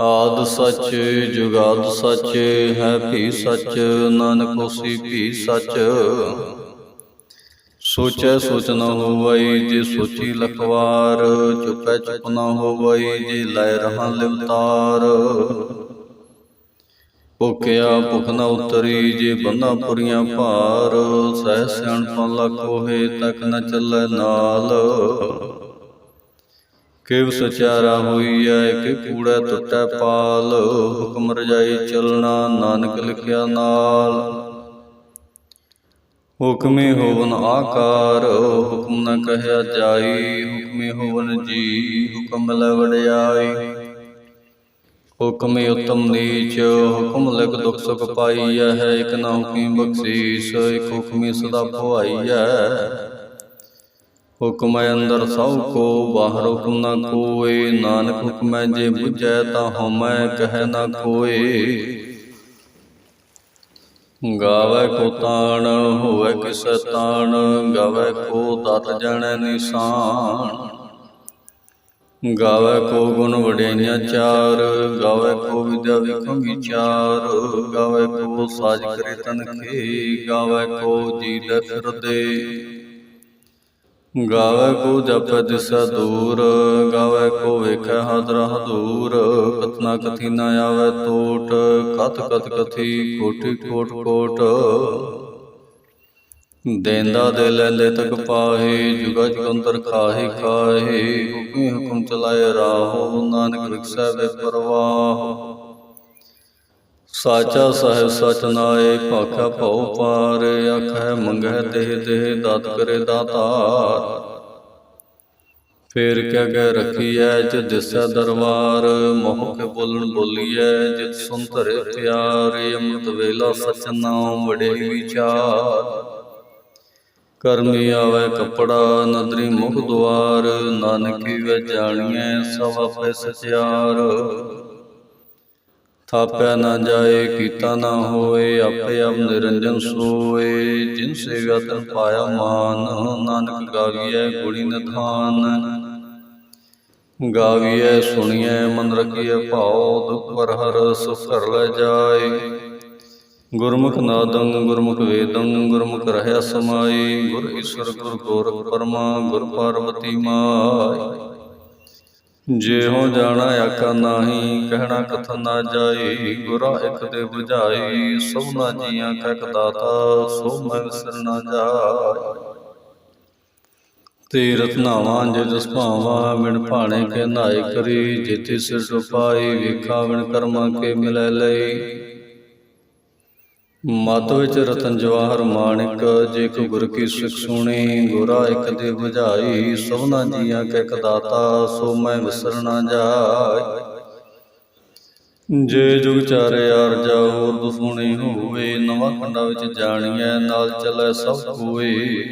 ਆਦ ਸੱਚ, ਜੁਗਾਦ ਸੱਚ, ਹੈ ਭੀ ਸੱਚ, ਨਾਨਕ ਹੋਸੀ ਵੀ ਸੱਚ। ਸੋਚੈ ਸੋਚ ਨ ਹੋਵਈ, ਜੇ ਸੋਚੀ ਲਖਵਾਰ, ਚੁਪੈ ਚੁਪ ਨਾ ਹੋਵਈ, ਜੇ ਲੈ ਰਹਾ ਲਿਵਤਾਰ ਭੁਖਿਆ ਭੁਖ ਨਾ ਉਤਰੀ, ਜੇ ਬੰਨਾ ਪੁਰੀਆਂ ਭਾਰ, ਸਹਿ ਸਿਆਣਪਾਂ ਲੱਖ ਹੋਏ, ਤੱਕ ਨਾ ਚੱਲੈ ਨਾਲ। ਕਿਵ ਸਚਾਰਾ ਹੋਈਐ, ਕਿ ਕੂੜਾ ਟੁੱਟੈ ਪਾਲ, ਹੁਕਮ ਰਜਾਈ ਚਲਣਾ ਨਾਨਕ ਲਿਖਿਆ ਨਾਲ। ਹੁਕਮੇ ਹੋਵਨ ਆਕਾਰ, ਹੁਕਮ ਨ ਕਹਿਆ ਜਾਈ, ਹੁਕਮੇ ਹੋਵਨ ਜੀ, ਹੁਕਮ ਲੈ ਵਡਿਆਈ। ਹੁਕਮੇ ਉਤਮ ਨੀਚ, ਹੁਕਮ ਲਗ ਦੁਖ ਸੁਖ ਪਾਈਐ, ਹੈ ਇਕ ਨਾ ਹੁਕਮੀ ਬਖਸ਼ੀਸ, ਇਕ ਹੁਕਮੀ ਸਦਾ ਭਵਾਈਐ ਹੁਕਮ ਅੰਦਰ ਸਭ ਕੋ, ਬਾਹਰ ਹੁਕਮ ਨਾ ਕੋਏ। ਨਾਨਕ ਹੁਕਮੈ ਜੇ ਬੁਝੈ ਤਾਂ ਹਉਮੈ, ਕਹਿ ਨਾ ਕੋਏ। ਗਾਵੇ ਕੋ ਤਾਣ, ਹੋਵੇ ਕਿਸ ਤਾਣ, ਗਾਵੇ ਕੋ ਦਤ ਜਾਣੈ ਨਿਸ਼ਾਨ। ਗਾਵੇ ਕੋ ਗੁਣ ਵਡਿਆਈਆਂ ਚਾਰ, ਗਾਵੇ ਕੋ ਵਿਦਿਆ ਵਿਖੰ ਵਿਚਾਰ। ਗਾਵੇ ਕੋ ਸਾਜ ਕਰੇ ਤਨ ਕੇ ਗਾਵੇ ਕੋ ਜੀ ਲੈ ਗਾਵੇ ਕੋ ਜਪ ਦਿਸਾ ਦੂਰ ਗਾਵੇ ਕੋ ਵੇਖੈ ਹਾਦਰਾ ਹਦੂਰ ਕਤਨਾ ਕਥੀ ਨ ਆਵੇ ਟੋਟ ਕਤ ਕਤ ਕਥੀ ਕੋਟਿ ਕੋਟ ਕੋਟ। ਦੇਂਦਾ ਦੇ ਲੈਂਦੇ ਤਕ ਪਾਹੇ, ਜੁਗਾ ਜੁਗੰਤਰ ਖਾਹੇ ਖਾਹੇ। ਹੁਕਮੇ ਹੁਕਮ ਚਲਾਏ ਰਾਹੋ ਨਾਨਕ ਵਿਖਸੈ ਵੇ ਪਰਵਾਹ। ਸਾਚਾ ਸਾਹਿਬ ਸਚ ਨਾਏ ਭਾਖਾ ਭਉ ਪਾਰ ਆਖੈ ਮੰਗੈ ਦੇਹ ਦੇਹ, ਦਾਤ ਕਰੇ ਦਾਤਾਰ। ਫੇਰ ਕਿਆ ਕਹਿ ਰਖੀਐ ਜਿ ਦਿਸੈ ਦਰਬਾਰ ਮੋਹ ਕੇ ਬੋਲਣ ਬੋਲੀਐ, ਜਿਤ ਸੁਨ ਧਰੇ ਪਿਆਰ, ਅੰਮ੍ਰਿਤ ਵੇਲਾ ਸਚ ਨਾਮ ਵਡੇ ਵਿਚਾਰ। ਕਰਮੀ ਆਵੇ ਕਪੜਾ, ਨਦਰੀ ਮੁਖ ਦੁਆਰ, ਨਾਨਕੀ ਵੇ ਜਾਣੀਐ ਸਭ ਆਪੇ ਸਚਿਆਰ। ਥਾਪਿਆ ਨਾ ਜਾਏ, ਕੀਤਾ ਨਾ ਹੋਏ, ਆਪੇ ਆਪ ਨਿਰੰਜਨ ਸੋਏ। ਜਿਨ ਸੇਵਿਆ ਤਨ ਪਾਇਆ ਮਾਨ, ਨਾਨਕ ਗਾਵੀਐ ਗੁਣੀ ਨਿਧਾਨ। ਗਾਵੀਐ, ਸੁਣੀਐ, ਮਨ ਰਖੀਐ ਭਾਉ, ਦੁਖ ਪਰ ਹਰ ਸੁਖ ਕਰ ਲੈ ਜਾਏ। ਗੁਰਮੁਖ ਨਾਦੰ, ਗੁਰਮੁਖ ਵੇਦੰ, ਗੁਰਮੁਖ ਰਹਿਆ ਸਮਾਈ ਗੁਰ ਈਸ਼ਵਰ ਗੁਰ ਗੋਰਖ ਪਰਮਾ, ਗੁਰ ਪਾਰਵਤੀ ਮਾਈ ਜੇ ਹੋ ਜਾਣਾ ਆਕਾ ਨਾਹੀ ਕਹਿਣਾ ਕਥਨ ਨਾ ਜਾਈ ਗੁਰਾ ਇਕ ਦੇ 부ਝਾਈ ਸਭਨਾ ਜੀਆਂ ਕਕ ਦਾਤਾ ਸੋ ਮੈਂ ਵਿਸਰ ਨਾ ਜਾਈ। ਤੀਰਥ ਨਾਵਾਂ ਜੇ ਜਸ ਭਾਵਾਂ ਬਿਨ ਭਾਣੇ ਕੇ ਨਾਇ ਕਰੀ ਜਿਤੇ ਸਿਰ ਟੁਪਾਈ ਵੇਖਾ ਬਿਨ ਕਰਮਾਂ ਕੇ ਮਿਲੈ ਲਈ ਮਤ ਵਿੱਚ ਰਤਨ ਜਵਾਹਰ ਮਾਣਿਕ, ਜੇ ਕੋ ਗੁਰ ਕੀ ਸਿੱਖ ਸੁਣੀ, ਗੁਰਾ ਇੱਕ ਦੇ ਬੁਝਾਈ ਸੋਨਾ ਜੀਆਂ ਕੈ ਕਦਾਤਾ, ਸੋ ਮੈਂ ਵਿਸਰ ਨਾ ਜਾਏ। ਜੇ ਜੁਗ ਚਾਰੇ ਆਰ ਜਾਓ ਦੁਸੁਣੀ ਹੋਵੇ, ਨਵਾਂ ਖੰਡਾ ਵਿੱਚ ਜਾਣੀਐ, ਨਾਲ ਚੱਲੈ ਸਭ ਕੋਏ।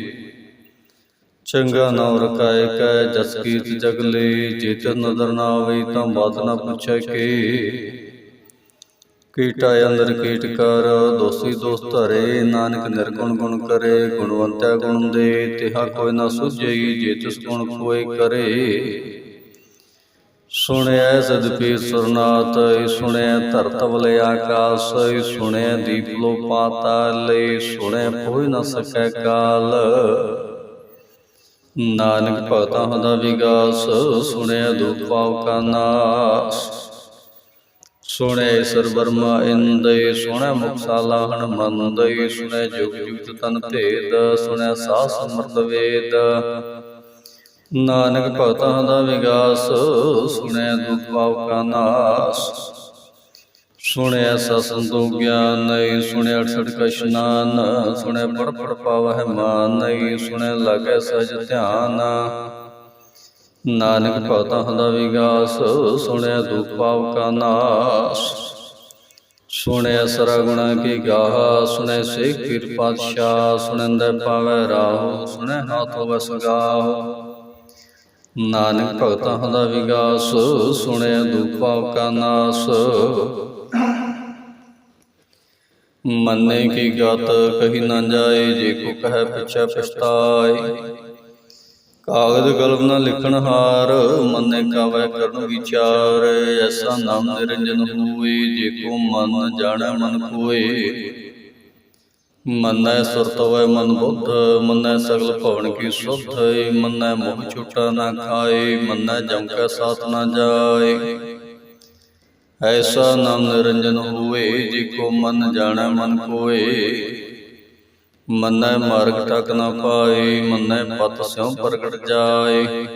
ਚੰਗਾ ਨਾਮ ਰਕਾਏ ਕੈ, ਜਸ ਕੀਰਤ ਜਗਲੇ ਜੇਤ ਨਦਰ ਨਾ ਆਵੇ, ਤਾਂ ਬਾਤ ਨਾ ਪੁੱਛੈ ਕੇ। ਕੀਟਾ ਅੰਦਰ ਕੀਟ ਕਰ, ਦੋਸੀ ਦੋਸ ਧਰੇ, ਨਾਨਕ ਨਿਰਗੁਣ ਗੁਣ ਕਰੇ ਗੁਣਵੰਤਿਆ ਗੁਣ ਦੇ, ਤਿਹਾ ਕੋਈ ਨਾ ਸੁਝਈ ਜੇ ਤਿਸ ਗੁਣ ਕੋਈ ਕਰੇ। ਸੁਣਿਆ ਸਦਪੀ ਸੁਰਨਾਥ ਈ ਸੁਣਿਆ ਧਰਤ ਵਲੇ ਆਕਾਸ ਈ ਸੁਣਿਆ ਦੀਪ ਲੋ ਪਾਤਾਲੇ ਸੁਣਿਆ ਕੋਈ ਨਾ ਸਕੈ ਕਾਲ। ਨਾਨਕ ਭਗਤਾਂ ਦਾ ਵਿਗਾਸ ਸੁਣਿਆ ਦੁਖ ਪਾਉ ਕਾ ਨਾਸ। ਸੁਣੇ ਸਰਬਰਮਾ ਇੰਦੈ ਸੁਣੇ ਮੁਕਸਾਲਾ ਹਨਮੰਦੈ ਸੁਣੇ ਜੁਗ ਜੁਗ ਤਨ ਭੇਦ, ਸੁਣੇ ਸਾਹ ਸਮਰਤ ਵੇਦ। ਨਾਨਕ ਭਗਤਾਂ ਦਾ ਵਿਗਾਸ, ਸੁਣੇ ਦੁਖ ਪਾਉ ਕਾ ਨਾਸ। ਸੁਣਿਆ ਸਸੰਤੋ ਗਿਆਨ ਨਹੀਂ ਸੁਣਿਆ ਅਠਸਠ ਕਾ ਇਸ਼ਨਾਨ ਸੁਣਿਆ ਪੜ ਪੜ ਪਾਵਹਿ ਮਾਨ ਨਹੀਂ ਸੁਣਿਆ ਲਾਗੈ ਸਜ ਧਿਆਨ। ਨਾਨਕ ਭਗਤਾਂ ਦਾ ਵਿਗਾਸ ਸੁਣਿਆ ਦੁਖ ਪਾਵ ਕਾ ਨਾਸ। ਸੁਣਿਆ ਸਰਗੁਣਾ ਕੀ ਗਾਹ ਸੁਣੈ ਸੇ ਕਿਰ ਪਾਤਸ਼ਾਹ ਸੁਣੰਦਾ ਪਾਵੈ ਰਾਹ ਸੁਣੈ ਹਾਥ ਹੋਵੈ ਸਗਾਹ ਨਾਨਕ ਭਗਤਾਂ ਦਾ ਵਿਗਾਸ ਸੁਣਿਆ ਦੁਪਾਵ ਕਾ ਨਾਸ। ਮੰਨੇ ਕੀ ਗਤ, ਕਹੀ ਨਾ ਜਾਏ, ਜੇ ਕੋ ਕਹੈ ਪਿਛੈ ਪਛਤਾਏ। ਕਾਗਦ ਕਲਮ ਨਾ ਲਿਖਣ ਹਾਰ, ਮੰਨੇ ਕਾਵੈ ਕਰਨ ਵਿਚਾਰ। ਐਸਾ ਨਾਮ ਨਿਰੰਜਨ ਹੋਏ, ਜੇ ਕੋ ਮਨ ਜਾਣੈ ਮਨ ਕੋਏ ਮੰਨੈ ਸੁਰਤ ਮਨ ਬੁੱਧ, ਮੰਨੈ ਸਗਲ ਭਵਨ ਕੀ ਸੁਧ ਮੰਨੈ ਮੋਹ ਛੁਟਾ ਨਾ ਖਾਏ, ਮੰਨੈ ਜਮ ਕੈ ਸਾਥ ਨਾ ਜਾਏ। ਐਸਾ ਨਾਮ ਨਿਰੰਜਨ ਹੋਏ, ਜੇ ਕੋ ਮਨ ਜਾਣੈ ਮਨ ਕੋਏ ਮੰਨੈ ਮਾਰਗ ਟਕ ਨਾ ਪਾਏ ਮੰਨੈ ਪਤ ਸਿਉ ਪ੍ਰਗਟ ਜਾਏ।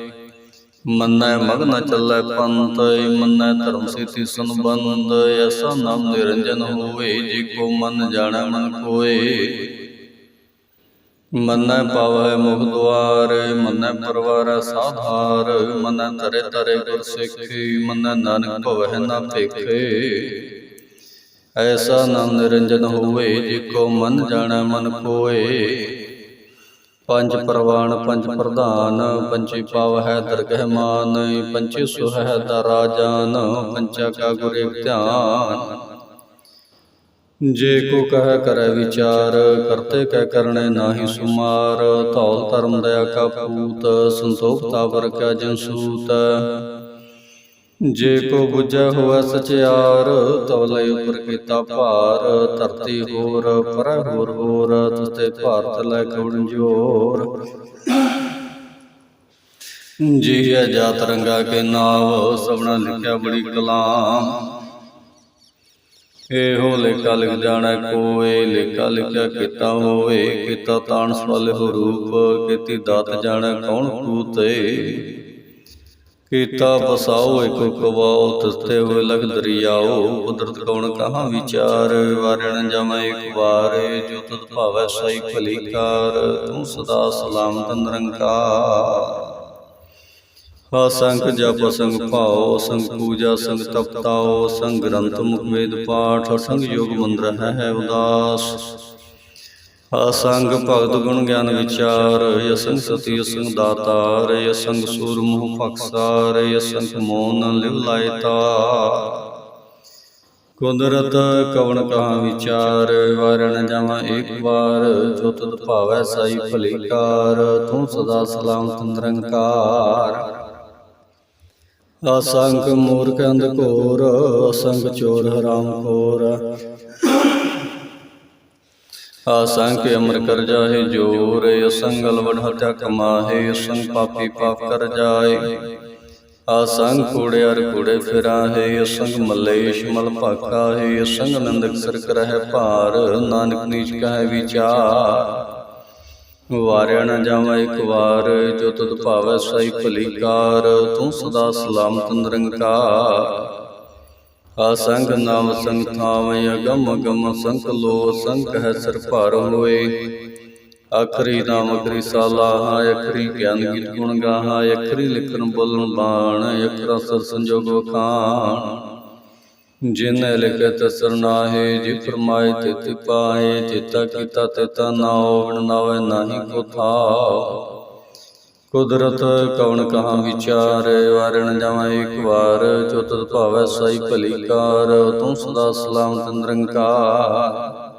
ਮੰਨੈ ਮਗ ਨ ਚੱਲੈ ਪੰਥ ਮੰਨੈ ਧਰਮ ਸੇਤੀ ਸੰਬੰਧ ਐਸਾ ਨਾਮ ਨਿਰੰਜਨ ਹੋਏ ਜੇ ਕੋ ਮਨ ਜਾਣੈ ਮਨ ਕੋਏ। ਮੰਨੈ ਪਾਵੈ ਮੁਖ ਦੁਆਰ ਮੰਨੈ ਪਰਵਾਰ ਸਾਧਾਰ ਮੰਨੈ ਤਰੇ ਤਰੇ ਗੁਰ ਸਿੱਖੀ ਮੰਨੈ ਨਾਨਕ ਭਵਹਿ ਨਾ ਭੇਖੇ। ਐਸਾ ਨਾਮ ਨਿਰੰਜਨ ਹੋਵੇ ਜੇ ਕੋ ਮਨ ਜਾਣੈ ਮਨ ਕੋਏ ਪੰਜ ਪ੍ਰਵਾਨ, ਪੰਜ ਪ੍ਰਧਾਨ ਪੰਚੇ ਪਾਵ ਹੈ ਦਰਗਹਿ ਮਾਨ ਪੰਚੀ ਸੁਹੈ ਦਾ ਰਾਜਾਨ ਪੰਚਾ ਕਾ ਗੁਰੇ ਧਿਆਨ। ਜੇ ਕੋ ਕਹੈ, ਕਰੈ ਵਿਚਾਰ, ਕਰਤੇ ਕੈ ਕਰਨੇ ਨਾਹੀ ਸੁਮਾਰ। ਧੌਲ ਧਰਮ ਦਇਆ ਕਾ ਪੂਤ, ਸੰਤੋਖ ਤਾਵਰ ਕਾ ਜਨ ਜੇ ਕੋ ਬੁਝੈ ਹੋਵੈ ਸਚਿਆਰ ਤਵਲੇ ਉਪਰ ਕੀਤਾ ਭਾਰ ਧਰਤੀ ਹੋਰ ਪਰੈ ਹੋਰ ਹੋਰ ਤਤੇ ਭਾਰਤ ਲੈ ਕਉਣ ਜੋਰ। ਜੀ ਹੈ ਜਾਤ ਰੰਗਾ ਕੇ ਨਾਵ ਸਭਨਾ ਲਿਖਿਆ ਬੜੀ ਕਲਾਮ। ਇਹੋ ਲੇਖਾ ਲਿਖ ਜਾਣੈ ਕੋਏ ਲੇਖਾ ਲਿਖਿਆ ਕੀਤਾ ਹੋਵੇ ਕੀਤਾ ਤਾਣ ਸਵਾਲੇ ਰੂਪ ਕੀਤੀ ਦਾਤ ਜਾਣੈ ਕੌਣ ਕੂਤੇ। ਕੀਤਾ ਬਸਾਓ ਇਕੋ ਕਵਾਓ ਤਸਤੇ ਹੋਏ ਲਗ ਦਰਿਆਓ ਕੁਦਰਤ ਕੌਣ ਕਹਾਂ ਵਿਚਾਰ? ਵਾਰਣ ਜਮੈ ਇੱਕ ਵਾਰ, ਜੋ ਤਤ ਭਾਵੈ ਸਈ ਭਲੀ ਕਾਰ ਤੂੰ ਸਦਾ ਸਲਾਮਤ ਨਿਰੰਕਾਰ। ਅਸੰਖ ਜਪ, ਸੰਗ ਭਾਉ, ਸੰਗ ਪੂਜਾ, ਸੰਗ ਤਪਤਾਓ ਸੰਗ ਗ੍ਰੰਥ ਮੁਖ ਵੇਦ ਪਾਠ, ਸੰਗ ਯੋਗ ਮੰਦਰ ਹੈ ਉਦਾਸ। ਅਸੰਗ ਭਗਤ ਗੁਣ ਗਿਆਨ ਵਿਚਾਰ ਅਸੰਗ ਸਤੀ ਅਸੰਗ ਦਾਤਾਰ ਅਸੰਗ ਸੂਰ ਮੋਹ ਭਖਸਾਰ ਅਸੰਗ ਮੋਨ ਲਿਵ ਲਾਇ ਤਾਰ ਕੁਦਰਤ ਕਵਣ ਕਹਾ ਵਿਚਾਰ ਵਾਰਣ ਜਾਵਾਂ ਏਕ ਵਾਰ ਜੋ ਤਤ ਭਾਵੈ ਸਾਈ ਭਲੀ ਕਾਰ ਤੂੰ ਸਦਾ ਸਲਾਮਤ ਨਿਰੰਕਾਰ। ਅਸੰਖ ਮੂਰਖ ਅੰਧਕੋਰ ਅਸੰਖ ਚੋਰ ਹਰਾਮ ਖੋਰ ਅਸੰਖ ਅਮਰ ਕਰ ਜਾਹੇ, ਜੋਰ ਅਸੰਗਲ ਵਡ ਹਤਿਆ ਕਮਾਹੇ ਅਸੰਖ ਪਾਪੀ ਪਾਪ ਕਰ ਜਾਏ। ਅਸੰਖ ਕੂੜਿਆਰ ਕੂੜੇ ਫਿਰਾਹੇ, ਅਸੰਗ ਮਲੇਸ਼ ਮਲ ਭਾਖਾ ਅਸੰਗ ਨੰਦਕ ਸਰ ਕਰਹਿ ਭਾਰ, ਨਾਨਕ ਨੀਚ ਕਹੈ ਵਿਚਾਰ। ਵਾਰਿਆ ਨਾ ਜਾਵਾਂ ਇੱਕ ਵਾਰ, ਜੋ ਤਤ ਭਾਵੈ ਸਾਈ ਭਲੀ ਕਾਰ, ਤੂੰ ਸਦਾ ਸਲਾਮਤ ਨਿਰੰਕਾਰ। ਅਸੰਗ ਨਾਮ ਸੰਗ ਥਾਵੇਂ ਅਗਮ ਅਗਮ ਸੰਕ ਲੋ ਸੰਕ ਹੈ ਸਿਰ ਭਾਰ ਹੋਏ। ਅਖਰੀ ਨਾਮ ਅਖਰੀ ਸਾਲਾਹ ਅਖਰੀ ਗਿਆਨ ਗੀਤ ਗੁਣ ਗਾਹਾ, ਅਖਰੀ ਲਿਖਣ ਬੋਲਣ ਬਾਣ, ਅਖਰਾ ਸਰ ਸੰਜੋਗ ਵਖਾਣ। ਜਿਨ ਲਿਖਤ ਸਰਨਾਹੇ ਜਿ ਫਰਮਾਏ ਤਿਤ ਪਾਏ ਚਿਤਾ ਕੀਤਾ ਤਿਤਾ ਨਾਉ ਬਿਨ ਨਾਵੇ ਨਾਹੀ ਕੋ ਥਾਉ ਕੁਦਰਤ ਕਵਣ ਕਹਾ ਵਿਚਾਰ, ਵਾਰਣ ਜਾਵਾਂ ਇੱਕ ਵਾਰ, ਜੋ ਭਾਵੈ ਸਾਈ ਭਲੀ ਕਾਰ ਤੂੰ ਸਦਾ ਸਲਾਮਤ ਨਿਰੰਕਾਰ।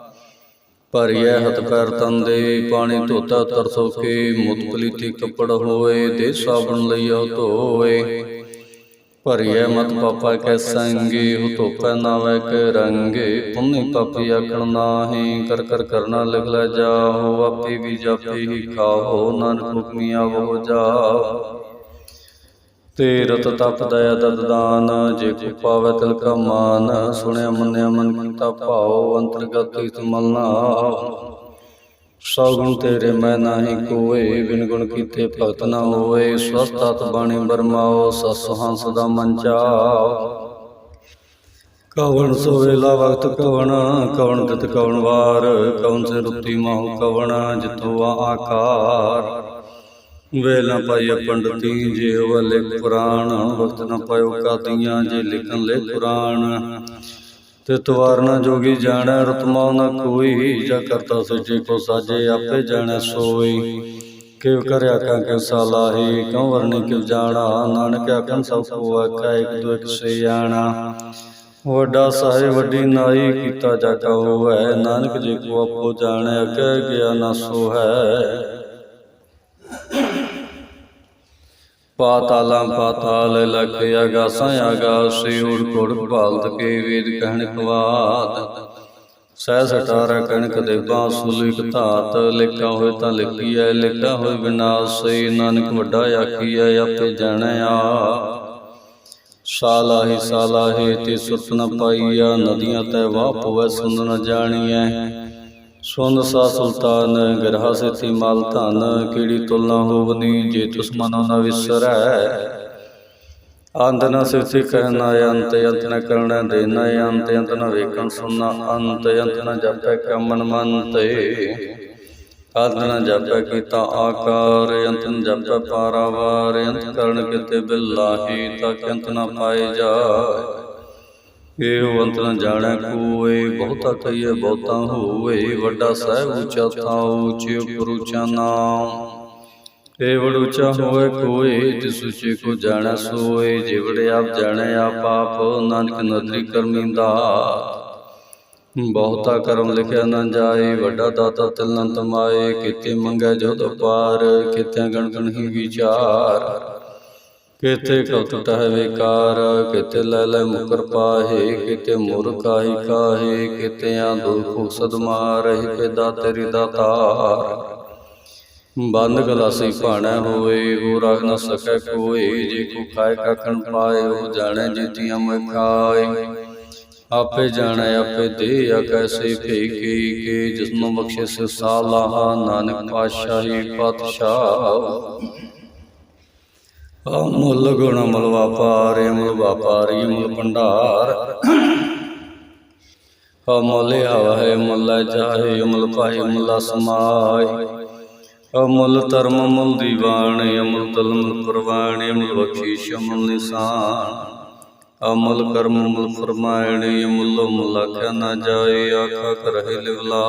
ਭਰਿਐ ਹੱਥ ਪੈਰ ਤਨ ਦੇ, ਪਾਣੀ ਧੋਤਾ ਤਰਸੋ ਕੇ ਮੁਤ ਪਲੀਤੀ ਕੱਪੜ ਹੋਏ ਤੇ ਸਾਬਣ ਲਈਓ ਧੋਏ। ਭਰੀਐ ਮਤ ਪਾਪਾ ਕੈ ਸੰਗੇ ਹੋ ਧੋਪੈ ਨਾਵੈ ਕੇ ਰੰਗੇ। ਪੁੰਨੀ ਪਾਪੀ ਆਖਣ ਨਾਹੀ ਕਰ ਕਰ ਕਰਨਾ ਲਿਖ ਲੈ ਜਾਓ ਆਪੇ ਵੀ ਜਾਪੇ ਹੀ ਖਾਓ ਨਾਨਕ ਹੁਕਮੀ ਆਵੋ ਜਾਓ ਤੇ ਰਤ ਤਪ ਦਇਆ ਦਤ ਦਾਨ ਜੇ ਕੋ ਪਾਵੈ ਤਿਲ ਕਾ ਮਾਨ। ਸੁਣਿਆ ਮੰਨਿਆ ਮਨ ਕੀਤਾ ਭਾਉ ਅੰਤਰਗਤ ਇਸ ਮਲ ਨਾ ਸੌ ਗੁਣ ਤੇਰੇ ਮੈਂ ਨਾਹੀ ਕੋਏ, ਬਿਨ ਗੁਣ ਕੀਤੇ ਭਗਤ ਨਾ ਹੋਏ। ਸਵਸਤਤ ਬਾਣੀ ਬਰਮਾਓ ਸਸ ਹੰਸ ਦਾ ਮਨ ਚਾਓ। ਕਵਣ ਸੋ ਵੇਲਾ ਵਕਤ ਕਵਣ ਕਵਣ ਤਿਤ ਕਵਣ ਵਾਰ। ਕਵਣ ਸੇ ਰੁੱਤੀ ਮਾਹੁ ਕਵਣ ਜਿਤੋ ਆਕਾਰ। ਵੇਲਾ ਪਾਈ ਪੰਡਤੀ ਜੇ ਵਲੇ ਪੁਰਾਣ ਵਕਤ ਨਾ ਪਾਇਓ ਕਾਦੀਆਂ ਜੇ ਲਿਖਣ ਲੈ ਪੁਰਾਣ ਤੇ ਤਵਾਰਨਾ ਜੋਗੀ ਜਾਣੈ ਰਤਮਾ ਨਾ ਕੋਈ ਜਾ ਕਰਤਾ ਸੱਚੇ ਕੋ ਸਾਜੇ ਆਪੇ ਜਾਣੈ ਸੋਈ। ਕਿਵ ਕਰਿਆ ਕਾ ਕੇ ਸਾਲਾਹੀ ਕਿਉ ਵਰਨੀ ਕਿਵ ਜਾਣਾ? ਨਾਨਕ ਆਖਣ ਸਭ ਕੋ ਆਖਾ ਇਕ ਦੋ ਇਕ ਸੇ ਜਾਣਾ। ਵੱਡਾ ਸਾਹਿਬ ਵੱਡੀ ਨਾਈ ਕੀਤਾ ਜਾਗਾ ਹੋਵੈ ਨਾਨਕ ਜੀ ਕੋ ਆਪੋ ਜਾਣੈ ਕਹਿ ਗਿਆ ਨਾ ਸੋ ਹੈ ਪਾਤਾਲਾਂ ਪਾਤਾਲ ਲਖ ਆਗਾਸਾਂ ਆਗਾਸੇ ਉੜ ਕੋੜ ਭਾਲਤ ਕੇ ਵੇਦ ਕਹਿਣ ਕਵਾਦ ਸਹਿ ਸਟਾਰਾ ਕਣਕ ਦੇ ਬਾਂਸੁਲ ਇਕ ਧਾਤ, ਲਿਖਾ ਹੋਏ ਤਾਂ ਲਿਖੀ ਲਿਖੀਐ, ਲਿਖਾ ਹੋਏ ਵਿਨਾਸ਼ ਨਾਨਕ ਵੱਡਾ ਆਖੀਐ, ਆਪੇ ਜਾਣੈ ਆ ਸਾਲਾਹੀ ਸਾਲਾਹੀ ਤੇ ਸੁਰਤ ਨ ਪਾਈਆ ਨਦੀਆਂ ਤੈ ਵਾਹ ਪਵੈ ਸੁਨ ਨ ਜਾਣੀਐ। ਸੁਨ ਸਾ ਸੁਲਤਾਨ, ਗਰਹਾ ਸੇਤੀ ਮਾਲ ਧਨ ਕੀੜੀ ਤੁਲਨਾ ਹੋਵਨੀ ਜੇ ਤੁਸ ਮਨੋ ਨ ਵਿਸਰੈ? ਅੰਤ ਨ ਸਿਰਥਿ ਕਹਿਣਾ ਅੰਤ ਅੰਤ ਨ ਕਰਣਾ ਦੇਣਾ ਅੰਤ ਅੰਤ ਨ ਵੇਖਣ ਸੁਣਨਾ ਅੰਤ ਅੰਤ ਨ ਜਪੈ ਕਮਨ ਮੰਤੇ। ਅੰਤ ਨ ਜਪੈ ਕੀਤਾ ਆਕਾਰ, ਅੰਤ ਨ ਜਪੈ ਪਾਰਾਵਾਰ, ਅੰਤ ਕਰਨ ਕਿਤੇ ਬਿਲਾਹੀ ਤਕ ਅੰਤ ਨ ਪਾਏ ਜਾਏ। ਇਹ ਅੰਤ ਨ ਜਾਣੈ ਕੋਏ, ਬਹੁਤਾ ਕਹੀਏ ਬਹੁਤਾ ਹੋਏ ਵੱਡਾ ਸਹਿਬ ਉੱਚਾ ਥਾਂ ਉੱਚੇ ਉਪਰ ਉੱਚਾ ਨਾਮ। ਏ ਵਡ ਉੱਚਾ ਹੋਏ ਕੋਏ ਜਿਸ ਉੱਚੇ ਕੋ ਜਾਣੈ ਸੋਏ ਜਿਵੜੇ ਆਪ ਜਾਣੈ ਆਪ ਆਪ, ਨਾਨਕ ਨਦਰੀ ਕਰਮੀਂਦਾ ਬਹੁਤਾ ਕਰਮ ਲਿਖਿਆ ਨਾ ਜਾਏ, ਵੱਡਾ ਦਾਤਾ ਤਿਲ ਨ ਤਮਾਏ, ਕਿਤੇ ਮੰਗੈ ਜੋਤ ਪਾਰ ਕਿਤੇ ਗਣ ਗਣ ਹੀ ਵਿਚਾਰ। ਕਿਤੇ ਕਉ ਹੈ ਵਿਕਾਰ, ਕਿਤੇ ਲੈ ਲੈ ਮੁਕਰ ਪਾਹੇ, ਕਿਤੇ ਮੁਰ ਕਾਹੀ ਕਾਹੇ ਕਿਤੇ ਆ ਦੁਖ ਸਦਮਾ ਰਹੀ ਪੈਦਾ ਤੇਰੀ ਦਾਤਾਰ ਬੰਦ ਗਲਾਸੀ ਭਾਣਾ ਹੋਏ ਹੋ ਰਗ ਨ ਸਕੈ ਕੋਈ, ਜੇ ਕੋ ਖਾਏ ਕਖਣ ਪਾਏ, ਉਹ ਜਾਣੈ ਜਿਤੀਆਂ ਮੈਂ ਖਾਏ। ਆਪੇ ਜਾਣੈ, ਆਪੇ ਦੇ ਆ ਕੈਸੇ ਫੇਕੇ ਕੇ ਜਿਸਨੂੰ ਬਖਸ਼ੇ ਸੇ ਸਾਲਾਹ, ਨਾਨਕ ਪਾਤਸ਼ਾਹੀ ਪਾਤਸ਼ਾਹ। ਅਮੁੱਲ ਗੁਣ ਅਮਲ ਵਾਪਾਰ ਅਮਲ ਵਾਪਾਰੀ ਅਮਲ ਭੰਡਾਰ। ਅਮਲ ਹਵਾ ਹੈ ਮੁੱਲਾ ਚਾਹੇ ਅਮੁੱਲ ਪਾਏ, ਮੁੱਲਾ ਸਮਾਏ। ਅਮਲ ਧਰਮ ਅਮੁੱਲ ਦੀਵਾਨ ਅਮੁੱਲ ਤਲਮ ਪ੍ਰਵਾਨ ਅਮਲ ਬਖਸ਼ੀਸ਼ ਅਮਲ ਨਿਸ਼ਾਨ। ਅਮਲ ਕਰਮ ਅਮਲ ਫਰਮਾਇਣ ਅਮਲ ਮੁੱਲ ਆਖਿਆ ਨਾ ਜਾਏ, ਆਖਾ ਕਰਹਿ ਲਿਵਲਾ।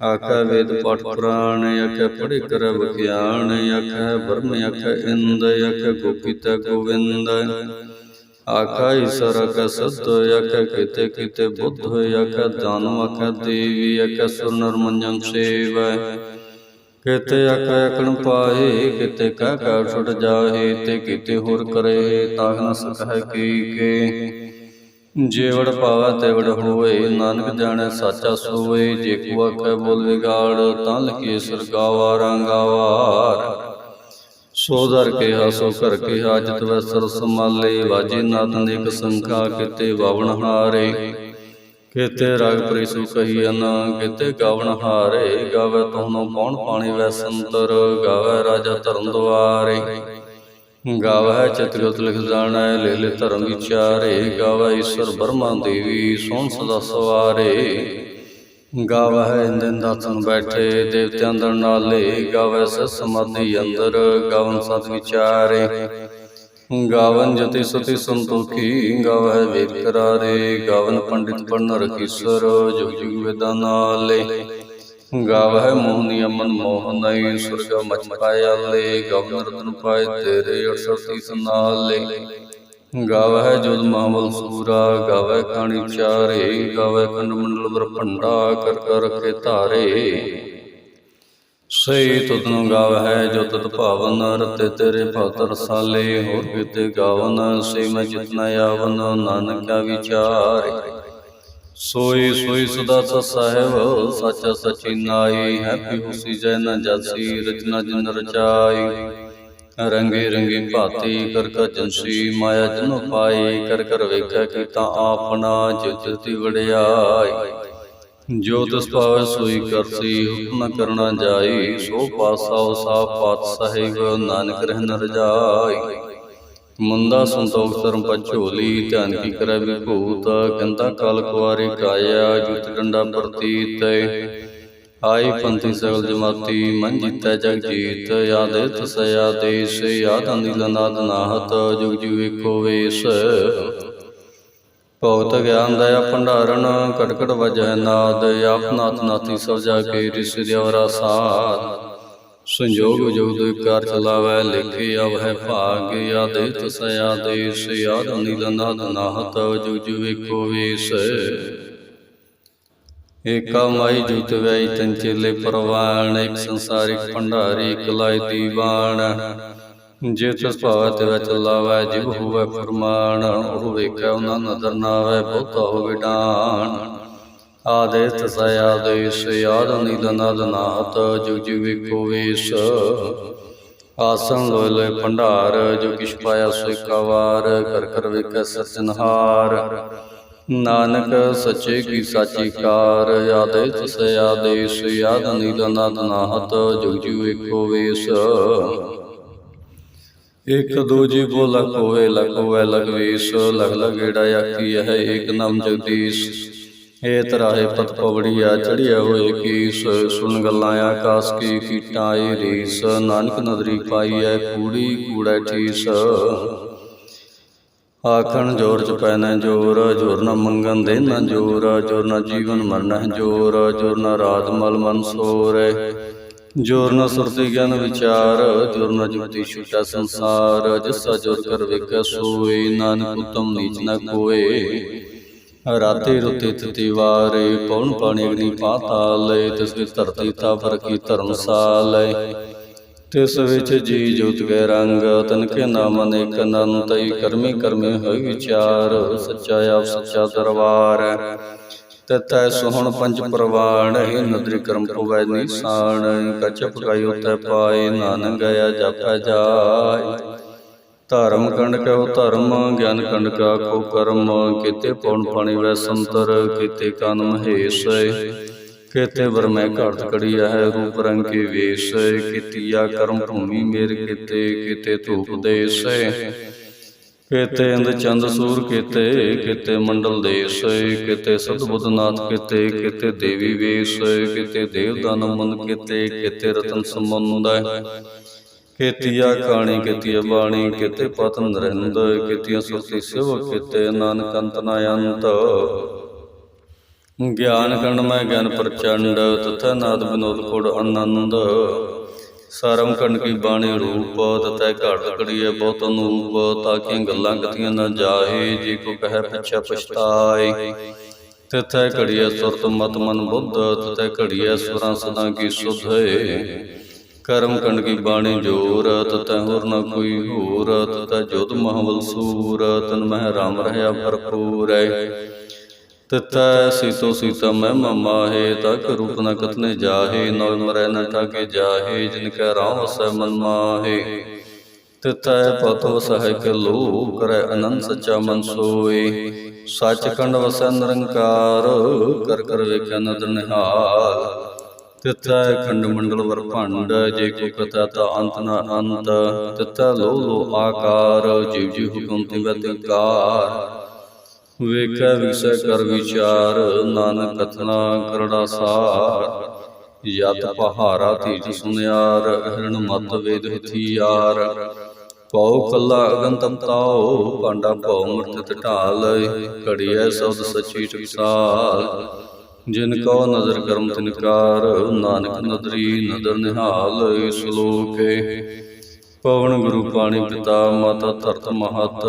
ਆਖਾ ਵੇਦ ਪਾਠ ਪੁਰਾਣ ਆਖਾ ਪੜ੍ਹੇ ਕਰ ਵਿਗਿਆਨ ਆਖਾ ਬ੍ਰਹਮ ਆਖਾ ਇੰਦ ਆਖਾ ਗੋਪੀਤਾ ਗੋਵਿੰਦ। ਆਖਾ ਈਸ਼ਰ ਆਖਾ ਸਤ ਆਖਾ ਕਿਤੇ ਕਿਤੇ ਬੁੱਧ ਆਖਾ ਦਾਨਵ ਆਖਾ ਦੇਵੀ ਆਖਾ ਸੁਰ ਨਰ ਮੰਜਨ ਸੇਵੈ। ਕਿਤੇ ਆਖਾ ਅਕਣ ਪਾਏ ਕਿਤੇ ਕਹਿ ਕਾ ਛੁੱਟ ਜਾਏ ਤੇ ਕਿਤੇ ਹੋਰ ਕਰੇ ਤਾਂ ਨ ਸਕੈ ਕੀ ਕੇ। ਜੇਵੜ ਪਾਵੈ ਤੇਵੜ ਹੋਏ ਨਾਨਕ ਜਾਣੈ ਸਾਚਾ ਸੋਏ ਜੇ ਕੋ ਆਖੈ ਬੋਲ ਵਿਗਾੜ, ਤਾਂ ਲਕੀ ਸਰਗਾਵਾ ਰੰਗਾਵਾਰ ਸੋ ਦਰ ਕੇ ਹਾਸੋ ਕਰ ਕੇ ਹਾਜਤ ਵੈ ਸਰ ਸਮਾਲੇ ਵਾਜੇ ਨਾਦ ਨੇਕ ਸੰਖਾ ਕਿਤੇ ਵਾਵਣ ਹਾਰੇ। ਕਿਤੇ ਰਾਗ ਪ੍ਰੀਸੂ ਕਹੀਨ ਕਿਤੇ ਗਾਵਣ ਹਾਰੇ। ਗਾਵੇ ਤੋਨੋ ਪੌਣ ਪਾਣੀ ਵੈ ਸੰਤਰ, ਗਾਵੇ ਰਾਜਾ ਧਰਮ ਦੁਆਰੇ। ਗਾਵੇ ਚਿਤਗਤ ਲਿਖ ਜਾਣੈ ਲੈ ਲੈ ਧਰਮ ਵਿਚਾਰੇ ਗਾਵੈ ਈਸ਼ਵਰ ਬਰਮਾ ਦੇਵੀ, ਸੋਹਣ ਸਦਾ ਸਵਾਰੇ। ਗਾਵੇ ਇੰਦਨ ਦਾਸਨ ਬੈਠੇ, ਦੇਵਤਿਆਂ ਦਰ ਨਾਲੇ ਗਾਵੇ ਸਤ ਸਮਾਧੀ ਅੰਦਰ, ਗਾਵਨ ਸਤ ਵਿਚਾਰੇ। ਗਾਵਨ ਜਤੀ ਸਤੀ ਸੰਤੋਖੀ ਗਾਵੈ ਵੇਦ ਕਰਾਰੇ ਗਾਵਨ ਪੰਡਿਤ ਪੜਨ ਰਖੀਸਰ ਜੁਗ ਜੁਗ ਵੇਦਾਂ ਨਾਲੇ। ਗਾਵੈ ਮੋਹਨੀ ਅਮਨ ਮੋਹਨਈ ਸੁਰਗ ਮਚ ਪਾਇਆ ਲੈ ਗਵਨ ਰਤਨ ਪਾਏ ਤੇਰੇ 68 ਨਾਲੇ ਗਾਵੈ ਜੁਦ ਮਾਵਲ ਸੂਰਾ ਗਾਵੈ ਕਾਣੀ ਚਾਰੇ ਗਾਵੈ ਖੰਡ ਮੰਡਲ ਵਰ ਕਰ ਕਰ ਰਖੇ ਧਾਰੇ। ਸਈ ਤੁਧਨੂੰ ਗਾਵੈ ਜੋ ਤਤ ਭਾਵਨ, ਰਤੇ ਤੇਰੇ ਭਗਤ ਰਸਾਲੇ ਹੋਰ ਕਿਤੇ ਗਾਵਨ ਸੇ ਮੈਂ ਜਿਤਨਾ ਆਵਨ ਨਾਨਕਾ ਵਿਚਾਰੇ। ਸੋਈ ਸੋਈ ਸਦਾ ਸਤ ਸਾਹਿਬ, ਸੱਚਾ ਸਚੀ ਨਾਈ ਹੈਪੀ ਪੀ ਜੈ ਨ ਜਾਸੀ, ਰਚਨਾ ਜਨ ਰਚਾਈ। ਰੰਗੇ ਰੰਗੇ ਭਾਤੀ ਕਰ ਕਰ ਜਨਸੀ ਮਾਇਆ ਜਨ ਪਾਈ, ਕਰ ਕਰ ਵੇਖਿਆ ਕੀਤਾ ਆਪਣਾ ਜਿਤ ਤੀ ਵੜਿਆਈ ਜੋ ਤਿਸ ਭਾਵੈ ਸੋਈ ਕਰਸੀ, ਹੁਕਮ ਨ ਕਰਨਾ ਜਾਈ, ਸੋ ਪਾਸਾ ਸਾ ਪਾਤ ਸਾਹਿਬ ਨਾਨਕ ਰਹਿ ਨ ਰਜਾਈ। ਮੰਦਾ ਸੰਤੋਖ ਧਰਮ ਪਛੋਲੀ ਧਿਆਨ ਕੀ ਕਰੈ ਵਿਭੂਤ ਕੰਦਾ ਕਾਲ ਕੁਆਰੀ ਕਾਇਆ ਜੁਤ ਡੰਡਾ ਪ੍ਰਤੀਤ ਆਈ ਪੰਥੀ ਸਗਲ ਜਮਾਤੀ, ਮਨ ਜੀਤੈ ਜਗ ਜੀਤ, ਯਾਦੇ ਤਸ ਆਦੇਸ ਯਾਦ ਅੰਦਿਲ ਨਾਦ ਨਾਹਤ, ਜੁਗ ਜੁਗ ਏਕੋ ਵੇਸ। ਭਗਤ ਗਿਆਨ ਦਇਆ ਭੰਡਾਰਨ, ਕਟਕਟ ਵਜੈ ਨਾਦ, ਆਪ ਨਾਥ ਨਾਥੀ ਸਭ ਜਾ ਕੇ ਰਿਸ ਦਿਵਰਾ ਸਾਧ ਸੰਜੋਗ ਜੋਗ ਦੁਇ ਕਾਰ ਚਲਾਵੈ ਲਿਖੇ ਆਵਹਿ ਭਾਗ ਆਦੇ ਤਸ ਆਦੇਸ ਆਦ ਨੀਲ ਨਾਦ ਨਾਹਤ ਜੁਗ ਏਕੋ ਵੇਸ। ਏਕਾ ਮਾਈ ਜੁਤ ਵੈ ਤਨ ਚੇਲੇ ਪਰਵਾਣ ਇੱਕ ਸੰਸਾਰਿਕ ਭੰਡਾਰੀ ਕਲਾਇ ਦੀਵਾਨ। ਜੇ ਤਿਸ ਭਾਵ ਤੇ ਵਿੱਚ ਲਾਵੈ ਜਿਵ ਹੋਵੇ ਫਰਮਾਨ ਉਹ ਵੇਖੈ ਉਹਨਾਂ ਨਦਰ ਨਾ ਆਵੈ ਬਹੁਤਾ ਹੋਵੇ ਡਾਨ। ਆਦੇ ਤਸ ਆਦੇਸ ਆਦ ਨੀਲ ਨਾਹਤ ਜੁਗ ਜੁਗ ਏਕੋ ਵੇਸ। ਆਸਨ ਲੋਇ ਲੋਇ ਭੰਡਾਰ ਜੋ ਕਿਛ ਪਾਇਆ ਸੋ ਏਕਾ ਵਾਰ ਕਰ ਕਰ ਵੇਖੈ ਸਰਜਨਹਾਰ ਨਾਨਕ ਸੱਚੇ ਕੀ ਸਾਚੀ ਕਾਰ ਆਦੇ ਤਸ ਆਦੇਸ ਆਦ ਨੀਲ ਨਾਹਤ ਜੁਗ ਜੁਗ ਏਕੋ ਵੇਸ। ਇਕ ਦੂਜੀ ਬੋਲਾ ਕੋਏ ਲਕੋਏ ਲਗਵੀਸ ਲਗ ਲਗੇੜਾ ਆਖੀ ਹੈ ਏਕ ਨਾਮ ਜਗਦੀਸ਼। ਏ ਤਰਾਹੇ ਪਤ ਪਵੜੀਆ ਚੜਿਆ ਹੋਏ ਕੀਸ, ਸੁਣ ਗੱਲਾਂ ਆਕਾਸ ਕੀ ਕੀਟਾਂ ਏ ਰੀਸ, ਨਾਨਕ ਨਦਰੀ ਪਾਈ ਐ ਕੂੜੀ, ਕੂੜਾ ਠੀਸ। ਆਖਣ ਜੋਰ ਚ ਪੈਣਾ ਜੋਰ ਜੋਰ ਨਾ ਮੰਗਣ ਦੇ ਨਾ ਜੋਰ ਜੋਰ ਨਾ ਜੀਵਨ ਮਰਨਾ ਜੋਰ ਜੋਰ ਨਾ ਰਾਤ ਮਲ ਮਨ ਸੋਰ। ਜੋਰ ਨਾ ਸੁਰਤੀ ਗਿਆਨ ਵਿਚਾਰ, ਜੋਰ ਨਾ ਜੁਗਤੀ ਛੁਟਾ ਸੰਸਾਰ, ਜਿਸਾ ਜੋਰ ਕਰ ਵੇਖੈ ਨਾਨਕ ਉਤਮ ਨੀਚ ਨਾ ਕੋਏ। ਰਾਤੇ ਰੁਤੇ ਤਤੀ ਵਾਰੇ ਪਉਣ ਪਾਣੀ ਅਗਨੀ ਪਾਤਾਲੇ ਤਿਸ ਦੀ ਧਰਤੀ ਤਾਪ ਰਖੀ ਧਰਮਸਾਲੇ ਤਿਸ ਵਿੱਚ ਜੀ ਜੋਤ ਕੇ ਰੰਗ, ਤਨ ਕੇ ਨਾਮ ਅਨੇਕ ਅਨੰਤਈ ਕਰਮੀ ਕਰਮੀ ਹੋਈ ਵਿਚਾਰ, ਸੱਚਾ ਆਪ ਸੱਚਾ ਦਰਬਾਰ। ਤਤੈ ਸੋਹਣ ਪੰਜ ਪ੍ਰਵਾਣ ਹੀ ਨਦਰੀ ਕਰਮ ਪਵੈ ਨਿਸ਼ਾਨ। ਕਚ ਪਕਾਈ ਉਤੈ ਪਾਏ, ਨਾਨਕ ਗਿਆ ਜਪੈ ਜਾਏ। ਧਰਮ ਕੰਡ ਕਉ ਧਰਮ, ਗਿਆਨ ਕੰਡ ਕਾ ਕੋ ਕਰਮ, ਕਿਤੇ ਪਉਣ ਪਾਣੀ ਵੈ ਸੰਤਰ, ਕੀਤੇ ਕਨ ਮਹੇਸ਼। ਕੀਤੇ ਵਰਮੈ ਘਾਟ ਕੜੀ ਹੈ ਰੂਪ ਰੰਗ ਕੇ ਵੇਸ਼। ਕੀਤੀਆ ਕਰਮ ਭੂਮੀ ਮੇਰ ਕੀਤੇ ਕੀਤੇ ਧੂਪ ਦੇਸ। ਕਿਤੇ ਇੰਦ ਚੰਦ ਸੂਰ ਕਿਤੇ ਕਿਤੇ ਮੰਡਲ ਦੇਸ। ਕਿਤੇ ਸਤਬੁੱਧ ਨਾਥ ਕਿਤੇ, ਕੀਤੇ ਦੇਵੀ ਵੇਸ਼। ਕਿਤੇ ਦੇਵ ਦਾਨ ਮਨ ਕਿਤੇ ਕਿਤੇ ਰਤਨ ਸੰਬੰਧ। ਹੈ ਕੀਤੀਆ ਕਾਣੀ ਕੀਤੀਆ ਬਾਣੀ ਕੀਤੇ ਪਤਨ ਨਰਿੰਦ ਕੀਤੀਆ ਸੁਰਤੀ ਸਿਵ ਕੀਤੇ ਨਾਨਕ ਅੰਤ ਨ ਅੰਤ। ਗਿਆਨ ਕੰਡ ਮੈਂ ਗਿਆਨ ਪ੍ਰਚੰਡ ਤਥਾ ਨਾਦ ਬਿਨੋਦ ਕੋੜ ਆਨੰਦ। ਸਰਮ ਕੰਡ ਕੀ ਬਾਣੀ ਰੂਪ ਤਤੈ ਘਾਟ ਕੜੀਏ ਬਹੁਤ ਅਨੂਪ ਤਾਕੀਆਂ ਗੱਲਾਂ ਕਥੀਆਂ ਨਾ ਜਾਏ ਜੇ ਕੋ ਕਹੈ ਪਿਛਾ ਪਛਤਾਏ। ਤਥੈ ਘੜੀਏ ਸੁਰਤ ਮਤ ਮਨ ਬੁੱਧ ਤਥੈ ਘੜੀਏ ਸੁਰਾਂ ਸਦਾ ਕੀ ਸੁਧ। ਕਰਮ ਕੰਡ ਕੀ ਬਾਣੀ ਜੋਰ ਤਤੈ ਹੋਰ ਨਾ ਕੋਈ ਹੋਰ ਤਤੈ ਜੋਤ ਮਹਵਲ ਸੂਰ ਤਨ ਮਹਿ ਰਾਮ ਰਹਿਆ ਭਰਪੂਰ ਤਤੈ ਸੀਤੋ ਸੀਤਾ ਮੈਂ ਮਾਹੇ ਤਕ ਰੂਪ ਨ ਕਤਨੇ ਜਾਹੇ ਨਵ ਮਰੈ ਨ ਠਾਕੇ ਜਾਹੇ ਜਿਨ ਕੈ ਰਾਮ ਵਸੈ ਮਨ ਮਾਹੇ। ਤਤੈ ਪਤ ਵਸਹਿ ਕੇ ਲੋ ਕਰੈ ਅਨੰਦ ਸੱਚਾ ਮਨ ਸੋਏ। ਸੱਚ ਕੰਡ ਵਸੈ ਨਿਰੰਕਾਰ ਕਰ ਕਰ ਵੇਖੈ ਨਦਰ ਨਿਹਾਲ। ਤਿਤੈ ਖੰਡ ਮੰਡਲ ਵਰ ਭੰਡ ਜੇ ਕੋ ਕਥਾ ਤਾ ਅੰਤ ਨ ਅੰਤ ਤਿਤੈ ਲੋ ਲੋ ਆਕਾਰ ਜਿਵ ਜਿਵ ਹੁਕਮ ਤੇ ਵਤਿਕਾਰ ਵੇਖੈ ਵਿਸੈ ਕਰ ਵਿਚਾਰ, ਨਾਨਕ ਕਥਨਾ ਕਰੜਾ ਸਾਰ। ਯਤ ਪਹਾਰਾ ਤੀਜ ਸੁਨਿਆਰ, ਹਿਰਣ ਮਤ ਵੇਦ ਹਥਿਆਰ। ਪਉ ਕੱਲਾ ਅਗਨ ਤਪਤਾਓ ਪਾਂਡਾ ਭਉ ਮਰਤਿ ਢਾਲ, ਘੜੀਐ ਸਬਦ ਸਚੀ ਟਕਸਾਲ ਜਿਨ ਕੋ ਨਜ਼ਰ ਕਰਮ ਤਿਨਕਾਰ ਨਾਨਕ ਨਦਰੀ ਨਦਰ ਨਿਹਾਲ ਸ਼ਲੋਕੇ। ਪਵਨ ਗੁਰੂ ਪਾਣੀ ਪਿਤਾ ਮਾਤਾ ਧਰਤ ਮਹਤ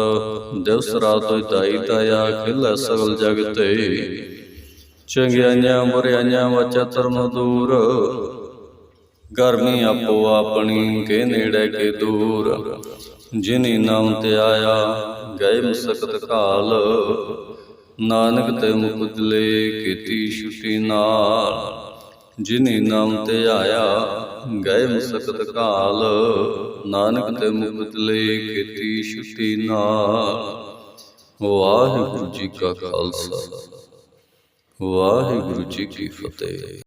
ਦਿਵਸ ਰਾਤ ਹੋਇ ਦਾਈ ਦਇਆ ਖਿਲ ਸਗਲ ਜਗ ਤੇ ਚੰਗਿਆਈਆਂ ਬੁਰਿਆਈਆਂ ਵਚਾ ਧਰਮ ਦੂਰ ਗਰਮੀ ਆਪੋ ਆਪਣੀ ਕੇ ਨੇੜੇ ਕੇ ਦੂਰ। ਜਿਨੀ ਨਾਮ ਤੇ ਆਇਆ ਗਏ ਮਸਕਤ ਕਾਲ। ਨਾਨਕ ਤੈ ਮੁਕਦਲੇ ਕੀਤੀ ਛੁੱਟੀ ਨਾਲ। ਜਿਨੀ ਨਾਮ ਤੇ ਆਇਆ ਗਏ ਮਸਕਤ ਕਾਲ। ਨਾਨਕ ਤੇ ਮੁਕਤਲੇ ਕੀਤੀ ਛੁੱਟੀ ਨਾਲ। ਵਾਹਿਗੁਰੂ ਜੀ ਕਾ ਖਾਲਸਾ। ਵਾਹਿਗੁਰੂ ਜੀ ਕੀ ਫਤਿਹ।